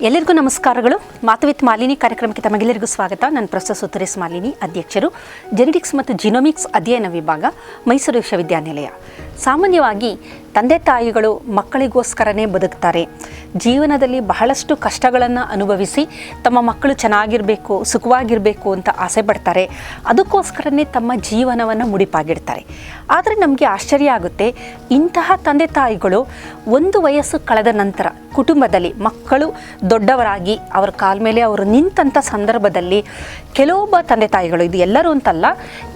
ಎಲ್ಲರಿಗೂ ನಮಸ್ಕಾರಗಳು. ಮಾತು ವಿತ್ ಮಾಲಿನಿ ಕಾರ್ಯಕ್ರಮಕ್ಕೆ ತಮಗೆಲ್ಲರಿಗೂ ಸ್ವಾಗತ. ನಾನು ಪ್ರೊಫೆಸರ್ ಸುತರೇಶ್ ಮಾಲಿನಿ, ಅಧ್ಯಕ್ಷರು. ಜೆನೆಟಿಕ್ಸ್ ಮತ್ತು ಜಿನೋಮಿಕ್ಸ್ ಅಧ್ಯಯನ ವಿಭಾಗ, ಮೈಸೂರು ವಿಶ್ವವಿದ್ಯಾನಿಲಯ. ಸಾಮಾನ್ಯವಾಗಿ ತಂದೆ ತಾಯಿಗಳು ಮಕ್ಕಳಿಗೋಸ್ಕರನೇ ಬದುಕ್ತಾರೆ. ಜೀವನದಲ್ಲಿ ಬಹಳಷ್ಟು ಕಷ್ಟಗಳನ್ನು ಅನುಭವಿಸಿ ತಮ್ಮ ಮಕ್ಕಳು ಚೆನ್ನಾಗಿರಬೇಕು, ಸುಖವಾಗಿರಬೇಕು ಅಂತ ಆಸೆ ಪಡ್ತಾರೆ. ಅದಕ್ಕೋಸ್ಕರನೇ ತಮ್ಮ ಜೀವನವನ್ನು ಮುಡಿಪಾಗಿಡ್ತಾರೆ. ಆದರೆ ನಮಗೆ ಆಶ್ಚರ್ಯ ಆಗುತ್ತೆ, ಇಂತಹ ತಂದೆ ತಾಯಿಗಳು ಒಂದು ವಯಸ್ಸು ಕಳೆದ ನಂತರ ಕುಟುಂಬದಲ್ಲಿ ಮಕ್ಕಳು ದೊಡ್ಡವರಾಗಿ ಅವರ ಕಾಲ ಮೇಲೆ ಅವರು ನಿಂತಹ ಸಂದರ್ಭದಲ್ಲಿ ಕೆಲವೊಬ್ಬ ತಂದೆ ತಾಯಿಗಳು ಇದು ಎಲ್ಲರೂ ಅಂತಲ್ಲ,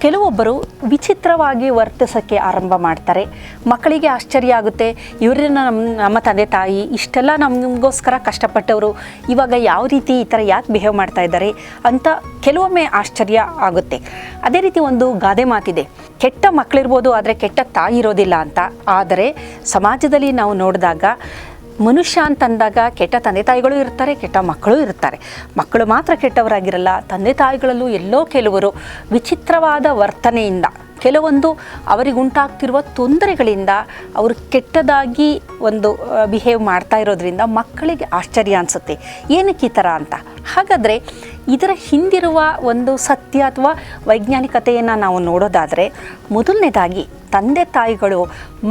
ಕೆಲವೊಬ್ಬರು ವಿಚಿತ್ರವಾಗಿ ವರ್ತಿಸೋಕ್ಕೆ ಆರಂಭ ಮಾಡ್ತಾರೆ. ಮಕ್ಕಳಿಗೆ ಆಶ್ಚರ್ಯ ಆಗುತ್ತೆ ಇವರನ್ನ ನಮ್ಮ ನಮ್ಮ ತಂದೆ ತಾಯಿ, ಇಷ್ಟೆಲ್ಲ ನಮಗೋಸ್ಕರ ಕಷ್ಟಪಟ್ಟವರು. ಇವಾಗ ಯಾವ ರೀತಿ ಈ ಥರ ಯಾಕೆ ಬಿಹೇವ್ ಮಾಡ್ತಾ ಇದ್ದಾರೆ ಅಂತ ಕೆಲವೊಮ್ಮೆ ಆಶ್ಚರ್ಯ ಆಗುತ್ತೆ. ಅದೇ ರೀತಿ ಒಂದು ಗಾದೆ ಮಾತಿದೆ. ಕೆಟ್ಟ ಮಕ್ಕಳಿರ್ಬೋದು ಆದರೆ ಕೆಟ್ಟ ತಾಯಿ ಇರೋದಿಲ್ಲ ಅಂತ. ಆದರೆ ಸಮಾಜದಲ್ಲಿ ನಾವು ನೋಡಿದಾಗ ಮನುಷ್ಯ ಅಂತಂದಾಗ ಕೆಟ್ಟ ತಂದೆ ತಾಯಿಗಳು ಇರ್ತಾರೆ, ಕೆಟ್ಟ ಮಕ್ಕಳು ಇರ್ತಾರೆ. ಮಕ್ಕಳು ಮಾತ್ರ ಕೆಟ್ಟವರಾಗಿರಲ್ಲ, ತಂದೆ ತಾಯಿಗಳಲ್ಲೂ ಎಲ್ಲೋ ಕೆಲವರು ವಿಚಿತ್ರವಾದ ವರ್ತನೆಯಿಂದ ಕೆಲವೊಂದು ಅವರಿಗುಂಟಾಗ್ತಿರುವ ತೊಂದರೆಗಳಿಂದ ಅವರು ಕೆಟ್ಟದಾಗಿ ಒಂದು ಬಿಹೇವ್ ಮಾಡ್ತಾ ಇರೋದ್ರಿಂದ ಮಕ್ಕಳಿಗೆ ಆಶ್ಚರ್ಯ ಅನಿಸುತ್ತೆ. ಏನಕ್ಕೆ ಈ ಥರ ಅಂತ? ಹಾಗಾದರೆ ಇದರ ಹಿಂದಿರುವ ಒಂದು ಸತ್ಯ ಅಥವಾ ವೈಜ್ಞಾನಿಕತೆಯನ್ನು ನಾವು ನೋಡೋದಾದರೆ ಮೊದಲನೇದಾಗಿ ತಂದೆ ತಾಯಿಗಳು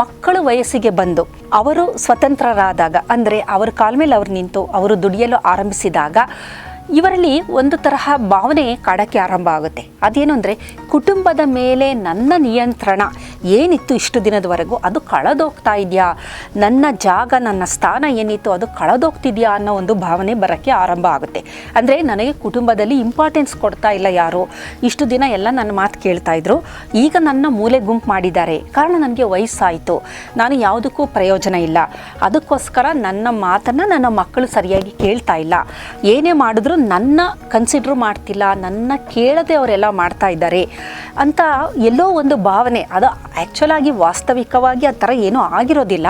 ಮಕ್ಕಳು ವಯಸ್ಸಿಗೆ ಬಂದು ಅವರು ಸ್ವತಂತ್ರರಾದಾಗ, ಅಂದರೆ ಅವರ ಕಾಲ ಮೇಲೆ ಅವರು ನಿಂತು ಅವರು ದುಡಿಯಲು ಆರಂಭಿಸಿದಾಗ ಇವರಲ್ಲಿ ಒಂದು ತರಹ ಭಾವನೆ ಕಾಡಕ್ಕೆ ಆರಂಭ ಆಗುತ್ತೆ. ಅದೇನು ಅಂದರೆ ಕುಟುಂಬದ ಮೇಲೆ ನನ್ನ ನಿಯಂತ್ರಣ. ಏನಿತ್ತು ಇಷ್ಟು ದಿನದವರೆಗೂ? ಅದು ಕಳೆದೋಗ್ತಾ ಇದೆಯಾ? ನನ್ನ ಜಾಗ, ನನ್ನ ಸ್ಥಾನ ಏನಿತ್ತು? ಅದು ಕಳೆದೋಗ್ತಿದೆಯಾ ಅನ್ನೋ ಒಂದು ಭಾವನೆ ಬರೋಕ್ಕೆ ಆರಂಭ ಆಗುತ್ತೆ. ಅಂದರೆ ನನಗೆ ಕುಟುಂಬದಲ್ಲಿ ಇಂಪಾರ್ಟೆನ್ಸ್ ಕೊಡ್ತಾ ಇಲ್ಲ ಯಾರು. ಇಷ್ಟು ದಿನ ಎಲ್ಲ ನನ್ನ ಮಾತು ಕೇಳ್ತಾ ಇದ್ರು. ಈಗ ನನ್ನ ಮೂಲೆ ಗುಂಪು ಮಾಡಿದ್ದಾರೆ. ಕಾರಣ ನನಗೆ ವಯಸ್ಸಾಯಿತು. ನಾನು ಯಾವುದಕ್ಕೂ ಪ್ರಯೋಜನ ಇಲ್ಲ. ಅದಕ್ಕೋಸ್ಕರ ನನ್ನ ಮಾತನ್ನು ನನ್ನ ಮಕ್ಕಳು ಸರಿಯಾಗಿ ಕೇಳ್ತಾ ಇಲ್ಲ. ಏನೇ ಮಾಡಿದ್ರು ನನ್ನ ಕನ್ಸಿಡ್ರ್ ಮಾಡ್ತಿಲ್ಲ. ನನ್ನ ಕೇಳದೆ ಅವರೆಲ್ಲ ಮಾಡ್ತಾ ಇದ್ದಾರೆ ಅಂತ ಎಲ್ಲೋ ಒಂದು ಭಾವನೆ. ಅದು ಆ್ಯಕ್ಚುಲಾಗಿ ವಾಸ್ತವಿಕವಾಗಿ ಆ ಥರ ಏನೂ ಆಗಿರೋದಿಲ್ಲ.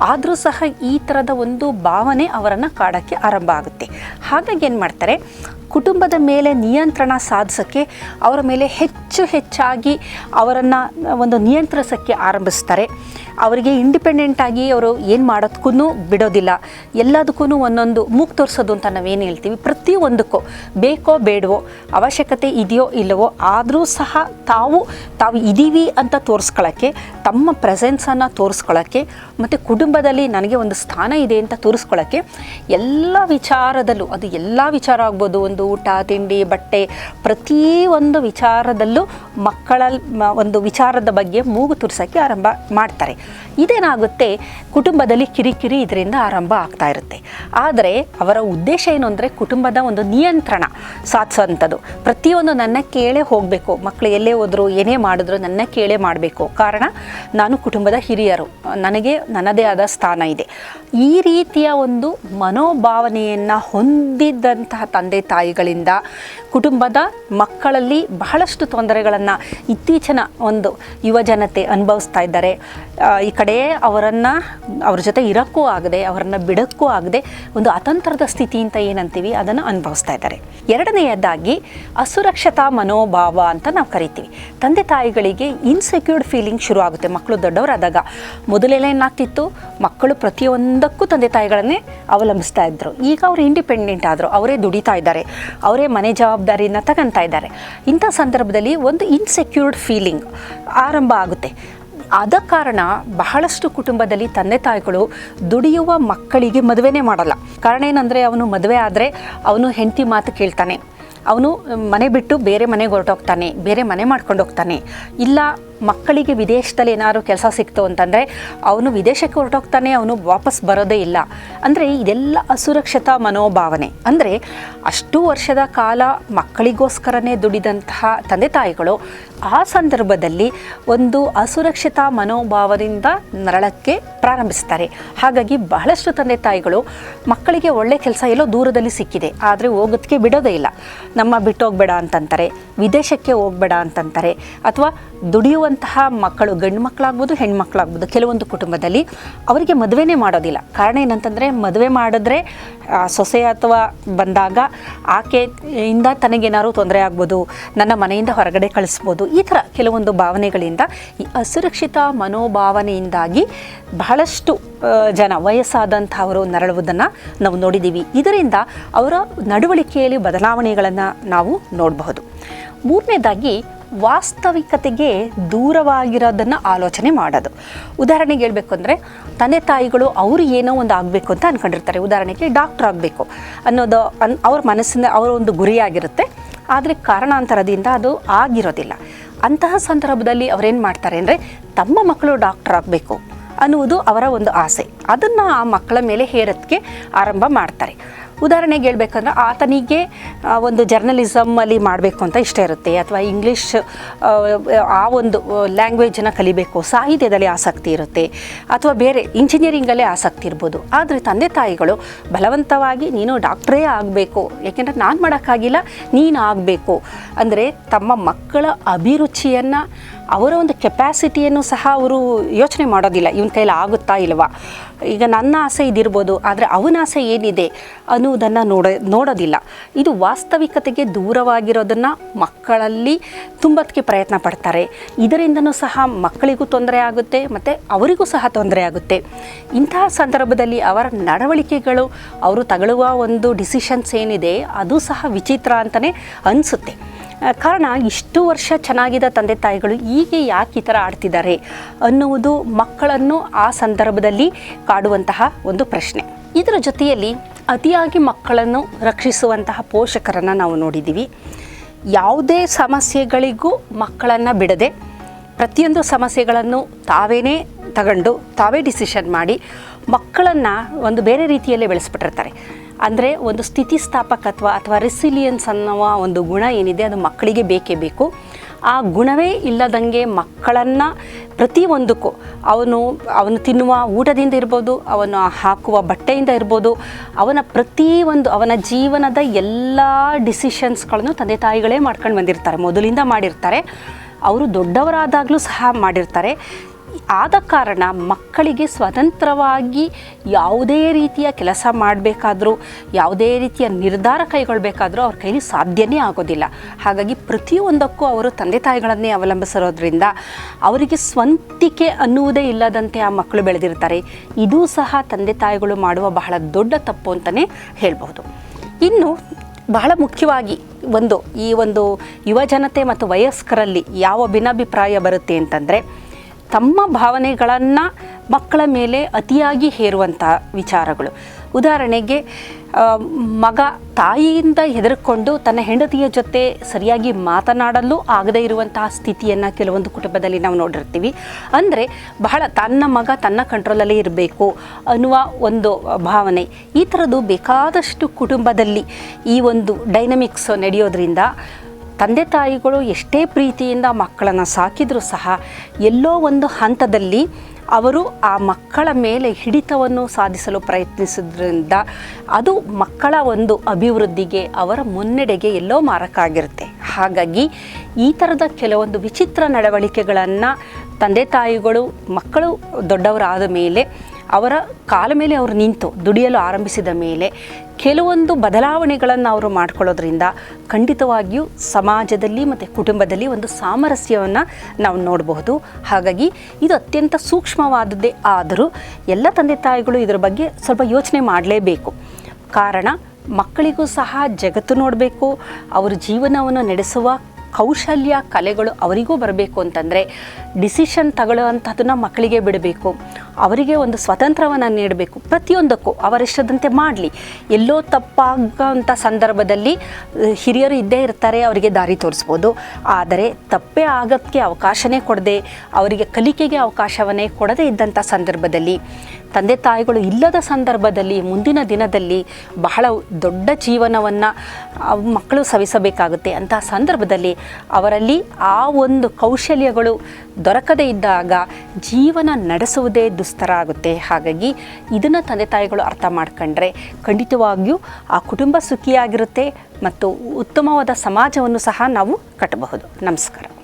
ಆದರೂ ಸಹ ಈ ಥರದ ಒಂದು ಭಾವನೆ ಅವರನ್ನು ಕಾಡೋಕ್ಕೆ ಆರಂಭ ಆಗುತ್ತೆ. ಹಾಗಾಗಿ ಏನು ಮಾಡ್ತಾರೆ? ಕುಟುಂಬದ ಮೇಲೆ ನಿಯಂತ್ರಣ ಸಾಧಿಸೋಕ್ಕೆ ಅವರ ಮೇಲೆ ಹೆಚ್ಚು ಹೆಚ್ಚಾಗಿ ಅವರನ್ನು ಒಂದು ನಿಯಂತ್ರಿಸೋಕ್ಕೆ ಆರಂಭಿಸ್ತಾರೆ. ಅವರಿಗೆ ಇಂಡಿಪೆಂಡೆಂಟ್ ಆಗಿ ಅವರು ಏನು ಮಾಡೋದಕ್ಕೂ ಬಿಡೋದಿಲ್ಲ. ಎಲ್ಲದಕ್ಕೂ ಒಂದೊಂದು ಮೂಗು ತೋರಿಸೋದು ಅಂತ ನಾವೇನು ಹೇಳ್ತೀವಿ? ಪ್ರತಿಯೊಂದಕ್ಕೂ ಬೇಕೋ ಬೇಡವೋ, ಅವಶ್ಯಕತೆ ಇದೆಯೋ ಇಲ್ಲವೋ, ಆದರೂ ಸಹ ತಾವು ತಾವು ಇದ್ದೀವಿ ಅಂತ ತೋರಿಸ್ಕೊಳ್ಳೋಕ್ಕೆ ತಮ್ಮ ಪ್ರೆಸೆನ್ಸನ್ನು ತೋರಿಸ್ಕೊಳ್ಳೋಕ್ಕೆ ಮತ್ತು ಕುಟುಂಬದಲ್ಲಿ ನನಗೆ ಒಂದು ಸ್ಥಾನ ಇದೆ ಅಂತ ತೋರಿಸ್ಕೊಳ್ಳೋಕ್ಕೆ ಎಲ್ಲ ವಿಚಾರದಲ್ಲೂ, ಅದು ಎಲ್ಲ ವಿಚಾರ ಆಗ್ಬೋದು. ಒಂದು ಊಟ, ತಿಂಡಿ, ಬಟ್ಟೆ ಪ್ರತಿ ಒಂದು ವಿಚಾರದಲ್ಲೂ ಮಕ್ಕಳ ಒಂದು ವಿಚಾರದ ಬಗ್ಗೆ ಮೂಗು ತುರ್ಸೋಕ್ಕೆ ಆರಂಭ ಮಾಡ್ತಾರೆ. ಇದೇನಾಗುತ್ತೆ? ಕುಟುಂಬದಲ್ಲಿ ಕಿರಿಕಿರಿ ಇದರಿಂದ ಆರಂಭ ಆಗ್ತಾ ಇರುತ್ತೆ. ಆದರೆ ಅವರ ಉದ್ದೇಶ ಏನು ಅಂದರೆ ಕುಟುಂಬದ ಒಂದು ನಿಯಂತ್ರಣ ಸಾಧಿಸೋಂಥದ್ದು. ಪ್ರತಿಯೊಂದು ನನ್ನ ಕೇಳೇ ಹೋಗಬೇಕು. ಮಕ್ಕಳು ಎಲ್ಲೇ ಹೋದರೂ, ಏನೇ ಮಾಡಿದ್ರು ನನ್ನ ಕೇಳೇ ಮಾಡಬೇಕು. ಕಾರಣ ನಾನು ಕುಟುಂಬದ ಹಿರಿಯರು. ನನಗೆ ನನ್ನದೇ ಆದ ಸ್ಥಾನ ಇದೆ. ಈ ರೀತಿಯ ಒಂದು ಮನೋಭಾವನೆಯನ್ನು ಹೊಂದಿದ್ದಂತಹ ತಂದೆ ತಾಯಿಗಳಿಂದ ಕುಟುಂಬದ ಮಕ್ಕಳಲ್ಲಿ ಬಹಳಷ್ಟು ತೊಂದರೆಗಳನ್ನು ಇತ್ತೀಚಿನ ಒಂದು ಯುವ ಜನತೆ ಅನುಭವಿಸ್ತಾ ಇದ್ದಾರೆ. ಈ ಕಡೆ ಅವರನ್ನು, ಅವ್ರ ಜೊತೆ ಇರೋಕ್ಕೂ ಆಗದೆ, ಅವರನ್ನು ಬಿಡೋಕ್ಕೂ ಆಗದೆ ಒಂದು ಅತಂತ್ರದ ಸ್ಥಿತಿ ಅಂತ ಏನಂತೀವಿ, ಅದನ್ನು ಅನುಭವಿಸ್ತಾ ಇದ್ದಾರೆ. ಎರಡನೆಯದಾಗಿ ಅಸುರಕ್ಷತಾ ಮನೋಭಾವ ಅಂತ ನಾವು ಕರಿತೀವಿ. ತಂದೆ ತಾಯಿಗಳಿಗೆ ಇನ್ಸೆಕ್ಯೂರ್ಡ್ ಫೀಲಿಂಗ್ ಶುರು ಆಗುತ್ತೆ ಮಕ್ಕಳು ದೊಡ್ಡವರಾದಾಗ ಮೊದಲೆಲ್ಲ ಏನಾಗ್ತಿತ್ತು ಮಕ್ಕಳು ಪ್ರತಿಯೊಂದಕ್ಕೂ ತಂದೆ ತಾಯಿಗಳನ್ನೇ ಅವಲಂಬಿಸ್ತಾ ಇದ್ದರು ಈಗ ಅವರು ಇಂಡಿಪೆಂಡೆಂಟ್ ಆದರು. ಅವರೇ ದುಡಿತಾ ಇದ್ದಾರೆ. ಅವರೇ ಮನೆ ಜವಾಬ್ದಾರಿನ ತಗೊಂತಾ ಇದ್ದಾರೆ. ಇಂಥ ಸಂದರ್ಭದಲ್ಲಿ ಒಂದು ಇನ್ಸೆಕ್ಯೂರ್ಡ್ ಫೀಲಿಂಗ್ ಆರಂಭ ಆಗುತ್ತೆ. ಆದ ಕಾರಣ ಬಹಳಷ್ಟು ಕುಟುಂಬದಲ್ಲಿ ತಂದೆ ತಾಯಿಗಳು ದುಡಿಯುವ ಮಕ್ಕಳಿಗೆ ಮದುವೆನೇ ಮಾಡಲ್ಲ. ಕಾರಣ ಏನಂದರೆ, ಅವನು ಮದುವೆ ಆದರೆ ಅವನು ಹೆಂಡತಿ ಮಾತು ಕೇಳ್ತಾನೆ. ಅವನು ಮನೆ ಬಿಟ್ಟು ಬೇರೆ ಮನೆಗೆ ಹೊರಟೋಗ್ತಾನೆ, ಬೇರೆ ಮನೆ ಮಾಡ್ಕೊಂಡು ಹೋಗ್ತಾನೆ. ಇಲ್ಲ, ಮಕ್ಕಳಿಗೆ ವಿದೇಶದಲ್ಲಿ ಏನಾದರೂ ಕೆಲಸ ಸಿಕ್ತು ಅಂತಂದರೆ ಅವನು ವಿದೇಶಕ್ಕೆ ಹೊರಟೋಗ್ತಾನೆ, ಅವನು ವಾಪಸ್ ಬರೋದೇ ಇಲ್ಲ. ಅಂದರೆ ಇದೆಲ್ಲ ಅಸುರಕ್ಷತಾ ಮನೋಭಾವನೆ. ಅಂದರೆ ಅಷ್ಟು ವರ್ಷದ ಕಾಲ ಮಕ್ಕಳಿಗೋಸ್ಕರನೇ ದುಡಿದಂತಹ ತಂದೆ ತಾಯಿಗಳು ಆ ಸಂದರ್ಭದಲ್ಲಿ ಒಂದು ಅಸುರಕ್ಷಿತ ಮನೋಭಾವದಿಂದ ನರಳಕ್ಕೆ ಪ್ರಾರಂಭಿಸ್ತಾರೆ. ಹಾಗಾಗಿ ಬಹಳಷ್ಟು ತಂದೆ ತಾಯಿಗಳು ಮಕ್ಕಳಿಗೆ ಒಳ್ಳೆ ಕೆಲಸ ಎಲ್ಲೋ ದೂರದಲ್ಲಿ ಸಿಕ್ಕಿದೆ, ಆದರೆ ಹೋಗೋದಕ್ಕೆ ಬಿಡೋದೇ ಇಲ್ಲ. ನಮ್ಮ ಬಿಟ್ಟೋಗ್ಬೇಡ ಅಂತಂತಾರೆ, ವಿದೇಶಕ್ಕೆ ಹೋಗ್ಬೇಡ ಅಂತಂತಾರೆ, ಅಥವಾ ದುಡಿಯುವಂತಹ ಮಕ್ಕಳು, ಗಂಡು ಮಕ್ಕಳಾಗ್ಬೋದು ಹೆಣ್ಮಕ್ಳಾಗ್ಬೋದು ಕೆಲವೊಂದು ಕುಟುಂಬದಲ್ಲಿ ಅವರಿಗೆ ಮದುವೆನೇ ಮಾಡೋದಿಲ್ಲ. ಕಾರಣ ಏನಂತಂದರೆ, ಮದುವೆ ಮಾಡಿದ್ರೆ ಸೊಸೆ ಅಥವಾ ಬಂದಾಗ ಆಕೆಯಿಂದ ತನಗೇನಾದ್ರೂ ತೊಂದರೆ ಆಗ್ಬೋದು, ನನ್ನ ಮನೆಯಿಂದ ಹೊರಗಡೆ ಕಳಿಸ್ಬೋದು, ಈ ಥರ ಕೆಲವೊಂದು ಭಾವನೆಗಳಿಂದ ಈ ಅಸುರಕ್ಷಿತ ಮನೋಭಾವನೆಯಿಂದಾಗಿ ಬಹಳಷ್ಟು ಜನ ವಯಸ್ಸಾದಂಥವರು ನರಳುವುದನ್ನು ನಾವು ನೋಡಿದ್ದೀವಿ. ಇದರಿಂದ ಅವರ ನಡವಳಿಕೆಯಲ್ಲಿ ಬದಲಾವಣೆಗಳನ್ನು ನಾವು ನೋಡಬಹುದು. ಮೂರನೇದಾಗಿ ವಾಸ್ತವಿಕತೆಗೆ ದೂರವಾಗಿರೋದನ್ನು ಆಲೋಚನೆ ಮಾಡೋದು. ಉದಾಹರಣೆಗೆ ಹೇಳಬೇಕು ಅಂದರೆ ತಂದೆ ತಾಯಿಗಳು ಅವರು ಏನೋ ಒಂದು ಆಗಬೇಕು ಅಂತ ಅಂದ್ಕೊಂಡಿರ್ತಾರೆ ಉದಾಹರಣೆಗೆ ಡಾಕ್ಟ್ರ್ ಆಗಬೇಕು ಅನ್ನೋದು ಅನ್ ಅವ್ರ ಮನಸ್ಸಿನ ಅವರ ಒಂದು ಗುರಿಯಾಗಿರುತ್ತೆ. ಆದರೆ ಕಾರಣಾಂತರದಿಂದ ಅದು ಆಗಿರೋದಿಲ್ಲ. ಅಂತಹ ಸಂದರ್ಭದಲ್ಲಿ ಅವರೇನು ಮಾಡ್ತಾರೆ ಅಂದರೆ, ತಮ್ಮ ಮಕ್ಕಳು ಡಾಕ್ಟರ್ ಆಗಬೇಕು ಅನ್ನುವುದು ಅವರ ಒಂದು ಆಸೆ. ಅದನ್ನು ಆ ಮಕ್ಕಳ ಮೇಲೆ ಹೇರೋದಕ್ಕೆ ಆರಂಭ ಮಾಡ್ತಾರೆ. ಉದಾಹರಣೆಗೆ ಹೇಳ್ಬೇಕಂದ್ರೆ ಆತನಿಗೆ ಒಂದು ಜರ್ನಲಿಸಮಲ್ಲಿ ಮಾಡಬೇಕು ಅಂತ ಇಷ್ಟ ಇರುತ್ತೆ, ಅಥವಾ ಇಂಗ್ಲೀಷ್ ಆ ಒಂದು ಲ್ಯಾಂಗ್ವೇಜನ್ನು ಕಲಿಬೇಕು, ಸಾಹಿತ್ಯದಲ್ಲಿ ಆಸಕ್ತಿ ಇರುತ್ತೆ, ಅಥವಾ ಬೇರೆ ಇಂಜಿನಿಯರಿಂಗಲ್ಲೇ ಆಸಕ್ತಿ ಇರ್ಬೋದು. ಆದರೆ ತಂದೆ ತಾಯಿಗಳು ಬಲವಂತವಾಗಿ, ನೀನು ಡಾಕ್ಟ್ರೇ ಆಗಬೇಕು, ಯಾಕೆಂದರೆ ನಾನು ಮಾಡೋಕ್ಕಾಗಿಲ್ಲ, ನೀನು ಆಗಬೇಕು. ಅಂದರೆ ತಮ್ಮ ಮಕ್ಕಳ ಅಭಿರುಚಿಯನ್ನು ಅವರ ಒಂದು ಕೆಪ್ಯಾಸಿಟಿಯನ್ನು ಸಹ ಅವರು ಯೋಚನೆ ಮಾಡೋದಿಲ್ಲ. ಇವನ ಕೈಲಿ ಆಗುತ್ತಾ ಇಲ್ವಾ? ಈಗ ನನ್ನ ಆಸೆ ಇದಿರ್ಬೋದು, ಆದರೆ ಅವನ ಆಸೆ ಏನಿದೆ ಅನ್ನುವುದನ್ನು ನೋಡ, ನೋಡೋದಿಲ್ಲ. ಇದು ವಾಸ್ತವಿಕತೆಗೆ ದೂರವಾಗಿರೋದನ್ನು ಮಕ್ಕಳಲ್ಲಿ ತುಂಬದಕ್ಕೆ ಪ್ರಯತ್ನ ಪಡ್ತಾರೆ. ಇದರಿಂದನೂ ಸಹ ಮಕ್ಕಳಿಗೂ ತೊಂದರೆ ಆಗುತ್ತೆ, ಮತ್ತು ಅವರಿಗೂ ಸಹ ತೊಂದರೆ ಆಗುತ್ತೆ. ಇಂತಹ ಸಂದರ್ಭದಲ್ಲಿ ಅವರ ನಡವಳಿಕೆಗಳು, ಅವರು ತಗೊಳ್ಳುವ ಒಂದು ಡಿಸಿಷನ್ಸ್ ಏನಿದೆ, ಅದು ಸಹ ವಿಚಿತ್ರ ಅಂತಲೇ ಅನಿಸುತ್ತೆ. ಕಾರಣ ಇಷ್ಟು ವರ್ಷ ಚೆನ್ನಾಗಿದ್ದ ತಂದೆ ತಾಯಿಗಳು ಈಗ ಯಾಕೆ ಈ ಥರ ಆಡ್ತಿದ್ದಾರೆ ಅನ್ನುವುದು ಮಕ್ಕಳನ್ನು ಆ ಸಂದರ್ಭದಲ್ಲಿ ಕಾಡುವಂತಹ ಒಂದು ಪ್ರಶ್ನೆ. ಇದರ ಜೊತೆಯಲ್ಲಿ ಅತಿಯಾಗಿ ಮಕ್ಕಳನ್ನು ರಕ್ಷಿಸುವಂತಹ ಪೋಷಕರನ್ನು ನಾವು ನೋಡಿದ್ದೀವಿ. ಯಾವುದೇ ಸಮಸ್ಯೆಗಳಿಗೂ ಮಕ್ಕಳನ್ನು ಬಿಡದೆ ಪ್ರತಿಯೊಂದು ಸಮಸ್ಯೆಗಳನ್ನು ತಾವೇನೇ ತಗೊಂಡು ತಾವೇ ಡಿಸಿಷನ್ ಮಾಡಿ ಮಕ್ಕಳನ್ನು ಒಂದು ಬೇರೆ ರೀತಿಯಲ್ಲೇ ಬೆಳೆಸ್ಬಿಟ್ಟಿರ್ತಾರೆ. ಅಂದರೆ ಒಂದು ಸ್ಥಿತಿಸ್ಥಾಪಕತ್ವ ಅಥವಾ ರೆಸಿಲಿಯನ್ಸ್ ಅನ್ನುವ ಒಂದು ಗುಣ ಏನಿದೆ, ಅದು ಮಕ್ಕಳಿಗೆ ಬೇಕೇ ಬೇಕು. ಆ ಗುಣವೇ ಇಲ್ಲದಂಗೆ ಮಕ್ಕಳನ್ನು ಪ್ರತಿಯೊಂದಕ್ಕೂ ಅವನು ಅವನು ತಿನ್ನುವ ಊಟದಿಂದ ಇರ್ಬೋದು, ಅವನು ಹಾಕುವ ಬಟ್ಟೆಯಿಂದ ಇರ್ಬೋದು, ಅವನ ಪ್ರತಿಯೊಂದು ಅವನ ಜೀವನದ ಎಲ್ಲ ಡಿಸಿಷನ್ಸ್ಗಳನ್ನು ತಂದೆ ತಾಯಿಗಳೇ ಮಾಡ್ಕೊಂಡು ಬಂದಿರ್ತಾರೆ, ಮೊದಲಿಂದ ಮಾಡಿರ್ತಾರೆ. ಅವರು ದೊಡ್ಡವರಾದಾಗಲೂ ಸಹ ಮಾಡಿರ್ತಾರೆ. ಆದ ಕಾರಣ ಮಕ್ಕಳಿಗೆ ಸ್ವತಂತ್ರವಾಗಿ ಯಾವುದೇ ರೀತಿಯ ಕೆಲಸ ಮಾಡಬೇಕಾದ್ರೂ, ಯಾವುದೇ ರೀತಿಯ ನಿರ್ಧಾರ ಕೈಗೊಳ್ಳಬೇಕಾದ್ರೂ ಅವ್ರ ಕೈಲಿ ಸಾಧ್ಯನೇ ಆಗೋದಿಲ್ಲ. ಹಾಗಾಗಿ ಪ್ರತಿಯೊಂದಕ್ಕೂ ಅವರು ತಂದೆ ತಾಯಿಗಳನ್ನೇ ಅವಲಂಬಿಸಿರೋದ್ರಿಂದ ಅವರಿಗೆ ಸ್ವಂತಿಕೆ ಅನ್ನುವುದೇ ಇಲ್ಲದಂತೆ ಆ ಮಕ್ಕಳು ಬೆಳೆದಿರ್ತಾರೆ. ಇದೂ ಸಹ ತಂದೆ ತಾಯಿಗಳು ಮಾಡುವ ಬಹಳ ದೊಡ್ಡ ತಪ್ಪು ಅಂತಲೇ ಹೇಳಬಹುದು. ಇನ್ನು ಬಹಳ ಮುಖ್ಯವಾಗಿ ಒಂದು ಈ ಒಂದು ಯುವಜನತೆ ಮತ್ತು ವಯಸ್ಕರಲ್ಲಿ ಯಾವ ಭಿನ್ನಾಭಿಪ್ರಾಯ ಬರುತ್ತೆ ಅಂತಂದರೆ ತಮ್ಮ ಭಾವನೆಗಳನ್ನು ಮಕ್ಕಳ ಮೇಲೆ ಅತಿಯಾಗಿ ಹೇರುವಂಥ ವಿಚಾರಗಳು. ಉದಾಹರಣೆಗೆ ಮಗ ತಾಯಿಯಿಂದ ಹೆದರ್ಕೊಂಡು ತನ್ನ ಹೆಂಡತಿಯ ಜೊತೆ ಸರಿಯಾಗಿ ಮಾತನಾಡಲು ಆಗದೇ ಇರುವಂತಹ ಸ್ಥಿತಿಯನ್ನು ಕೆಲವೊಂದು ಕುಟುಂಬದಲ್ಲಿ ನಾವು ನೋಡಿರ್ತೀವಿ. ಅಂದರೆ, ಬಹಳ ತನ್ನ ಮಗ ತನ್ನ ಕಂಟ್ರೋಲಲ್ಲಿ ಇರಬೇಕು ಅನ್ನುವ ಒಂದು ಭಾವನೆ. ಈ ಥರದ್ದು ಬೇಕಾದಷ್ಟು ಕುಟುಂಬದಲ್ಲಿ ಈ ಒಂದು ಡೈನಮಿಕ್ಸ್ ನಡೆಯೋದ್ರಿಂದ ತಂದೆ ತಾಯಿಗಳು ಎಷ್ಟೇ ಪ್ರೀತಿಯಿಂದ ಮಕ್ಕಳನ್ನು ಸಾಕಿದರೂ ಸಹ ಎಲ್ಲೋ ಒಂದು ಹಂತದಲ್ಲಿ ಅವರು ಆ ಮಕ್ಕಳ ಮೇಲೆ ಹಿಡಿತವನ್ನು ಸಾಧಿಸಲು ಪ್ರಯತ್ನಿಸೋದ್ರಿಂದ ಅದು ಮಕ್ಕಳ ಒಂದು ಅಭಿವೃದ್ಧಿಗೆ, ಅವರ ಮುನ್ನಡೆಗೆ ಎಲ್ಲೋ ಮಾರಕ ಆಗಿರುತ್ತೆ. ಹಾಗಾಗಿ ಈ ಥರದ ಕೆಲವೊಂದು ವಿಚಿತ್ರ ನಡವಳಿಕೆಗಳನ್ನು ತಂದೆ ತಾಯಿಗಳು, ಮಕ್ಕಳು ದೊಡ್ಡವರಾದ ಮೇಲೆ ಅವರ ಕಾಲ ಮೇಲೆ ಅವರು ನಿಂತು ದುಡಿಯಲು ಆರಂಭಿಸಿದ ಮೇಲೆ ಕೆಲವೊಂದು ಬದಲಾವಣೆಗಳನ್ನು ಅವರು ಮಾಡ್ಕೊಳ್ಳೋದ್ರಿಂದ ಖಂಡಿತವಾಗಿಯೂ ಸಮಾಜದಲ್ಲಿ ಮತ್ತು ಕುಟುಂಬದಲ್ಲಿ ಒಂದು ಸಾಮರಸ್ಯವನ್ನು ನಾವು ನೋಡಬಹುದು. ಹಾಗಾಗಿ ಇದು ಅತ್ಯಂತ ಸೂಕ್ಷ್ಮವಾದದ್ದೇ ಆದರೂ ಎಲ್ಲ ತಂದೆ ತಾಯಿಗಳು ಇದರ ಬಗ್ಗೆ ಸ್ವಲ್ಪ ಯೋಚನೆ ಮಾಡಲೇಬೇಕು. ಕಾರಣ ಮಕ್ಕಳಿಗೂ ಸಹ ಜಗತ್ತು ನೋಡಬೇಕು, ಅವರ ಜೀವನವನ್ನು ನಡೆಸುವ ಕೌಶಲ್ಯ ಕಲೆಗಳು ಅವರಿಗೂ ಬರಬೇಕು ಅಂತಂದರೆ ಡಿಸಿಷನ್ ತಗೊಳ್ಳುವಂಥದ್ದನ್ನು ಮಕ್ಕಳಿಗೆ ಬಿಡಬೇಕು. ಅವರಿಗೆ ಒಂದು ಸ್ವತಂತ್ರವನ್ನು ನೀಡಬೇಕು. ಪ್ರತಿಯೊಂದಕ್ಕೂ ಅವರಿಷ್ಟದಂತೆ ಮಾಡಲಿ. ಎಲ್ಲೋ ತಪ್ಪಾಗಂಥ ಸಂದರ್ಭದಲ್ಲಿ ಹಿರಿಯರು ಇದ್ದೇ ಇರ್ತಾರೆ, ಅವರಿಗೆ ದಾರಿ ತೋರಿಸ್ಬೋದು. ಆದರೆ ತಪ್ಪೇ ಆಗೋಕ್ಕೆ ಅವಕಾಶನೇ ಕೊಡದೆ, ಅವರಿಗೆ ಕಲಿಕೆಗೆ ಅವಕಾಶವನ್ನೇ ಕೊಡದೇ ಇದ್ದಂಥ ಸಂದರ್ಭದಲ್ಲಿ ತಂದೆ ತಾಯಿಗಳು ಇಲ್ಲದ ಸಂದರ್ಭದಲ್ಲಿ ಮುಂದಿನ ದಿನದಲ್ಲಿ ಬಹಳ ದೊಡ್ಡ ಜೀವನವನ್ನು ಮಕ್ಕಳು ಸವಿಸಬೇಕಾಗುತ್ತೆ. ಅಂತಹ ಸಂದರ್ಭದಲ್ಲಿ ಅವರಲ್ಲಿ ಆ ಒಂದು ಕೌಶಲ್ಯಗಳು ದೊರಕದೇ ಇದ್ದಾಗ ಜೀವನ ನಡೆಸುವುದೇ ದುಸ್ತರ ಆಗುತ್ತೆ. ಹಾಗಾಗಿ ಇದನ್ನು ತಂದೆ ತಾಯಿಗಳು ಅರ್ಥ ಮಾಡ್ಕೊಂಡ್ರೆ ಖಂಡಿತವಾಗಿಯೂ ಆ ಕುಟುಂಬ ಸುಖಿಯಾಗಿರುತ್ತೆ ಮತ್ತು ಉತ್ತಮವಾದ ಸಮಾಜವನ್ನು ಸಹ ನಾವು ಕಟ್ಟಬಹುದು. ನಮಸ್ಕಾರ.